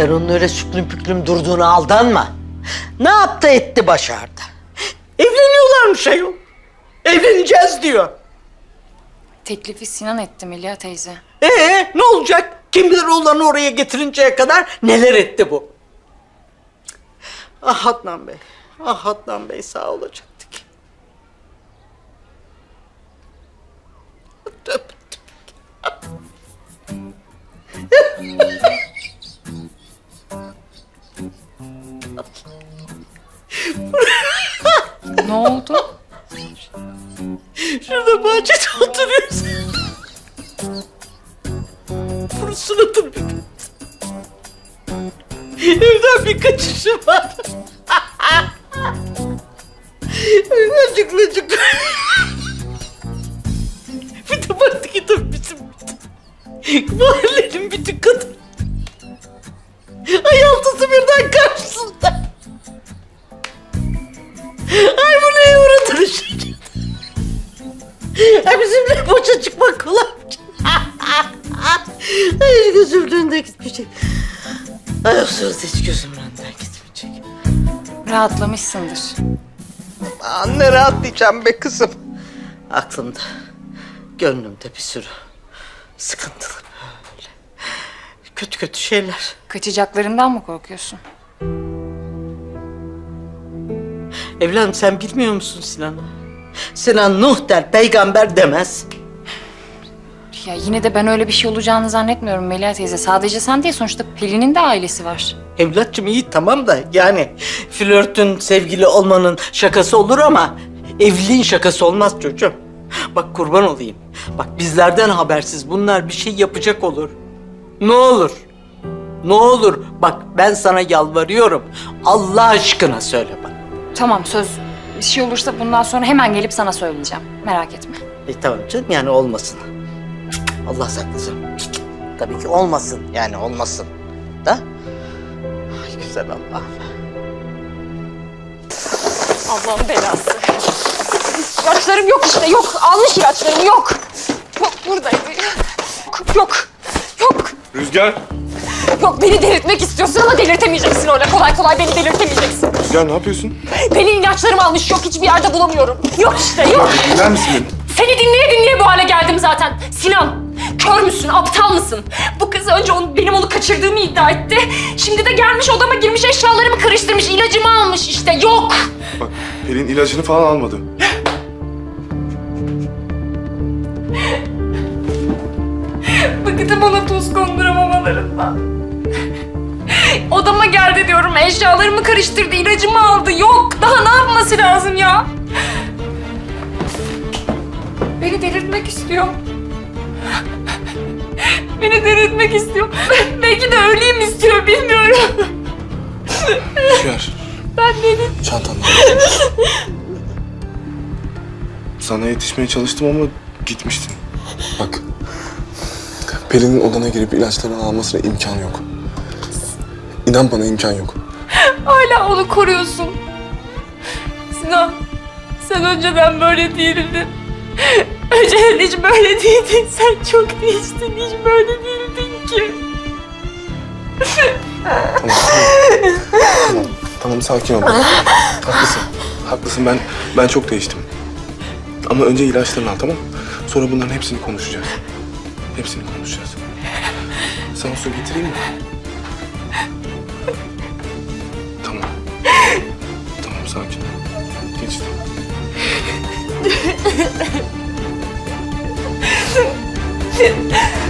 Sen onun öyle süklüm püklüm durduğuna aldanma. Ne yaptı etti başardı. Evleniyorlarmış ayol. Evleneceğiz diyor. Teklifi Sinan etti Melia teyze. Ee ne olacak? Kim bilir oğlanı oraya getirinceye kadar neler etti bu? Ah Adnan Bey. Ah Adnan Bey sağ olacaktık. Şurada bahçede oturuyoruz. Bunun suratını bir Evden bir kaçışı var. Acık acık. bir de baktı ki tabii bizim mahallenin bütün kadın. Ay altısı birden karşısında. Ay bu neye uğradın şimdi? Ay bizimle boşa çıkmak kolay. Ay gözümden de gitmeyecek. Ay o sırada hiç gözümden de gitmeyecek. Rahatlamışsındır. Anne rahatlayacağım be kızım. Aklımda, gönlümde bir sürü sıkıntılı böyle. Kötü kötü şeyler. Kaçacaklarından mı korkuyorsun? Evladım sen bilmiyor musun Sinan'ı? Sinan Nuh der, peygamber demez. Ya yine de ben öyle bir şey olacağını zannetmiyorum Melia teyze. Sadece sen değil sonuçta Pelin'in de ailesi var. Evlatçım iyi tamam da yani flörtün sevgili olmanın şakası olur ama evliliğin şakası olmaz çocuğum. Bak kurban olayım. Bak bizlerden habersiz bunlar bir şey yapacak olur. Ne olur. Ne olur. Bak ben sana yalvarıyorum. Allah aşkına söyle bak. Tamam söz. Bir şey olursa bundan sonra hemen gelip sana söyleyeceğim. Merak etme. E tamam canım yani olmasın. Allah saklasın. Tabii ki olmasın yani olmasın. Da. Ay güzel Allah. Allah'ın belası. İlaçlarım yok işte yok. Almış ilaçlarım yok. Yok buradaydı. Yok yok. Yok. Rüzgar. Yok beni delirtmek istiyorsun ama delirtemeyeceksin öyle kolay kolay beni delirtemeyeceksin. Rüzgar ne yapıyorsun? Pelin ilaçlarımı almış yok hiçbir yerde bulamıyorum. Yok işte yok. Dinler misin beni? Seni dinleye dinleye bu hale geldim zaten. Sinan, kör müsün, aptal mısın? Bu kız önce onu, benim onu kaçırdığımı iddia etti. Şimdi de gelmiş odama girmiş eşyalarımı karıştırmış, ilacımı almış işte. Yok. Bak Pelin ilacını falan almadı. Bıktım ona tuz konduramamalarından. Odama geldi diyorum, eşyalarımı karıştırdı, ilacımı aldı. Yok, daha ne yapması lazım ya? Beni delirtmek istiyor. Beni delirtmek istiyor. Belki de öleyim istiyor, bilmiyorum. Rüzgar. Ben dedim. Çantanla. Sana yetişmeye çalıştım ama gitmiştin. Bak. Pelin'in odana girip ilaçlarını almasına imkan yok. İnan bana imkan yok. Hala onu koruyorsun. Sinan, sen önceden böyle değildin. Önceden hiç böyle değildin. Sen çok değiştin. Hiç böyle değildin ki. Tamam, tamam. Tamam sakin ol. Haklısın. Haklısın ben ben çok değiştim. Ama önce ilaçlarını al tamam mı? Sonra bunların hepsini konuşacağız. Hepsini konuşacağız. Sana su getireyim mi? Sakin. Geçti.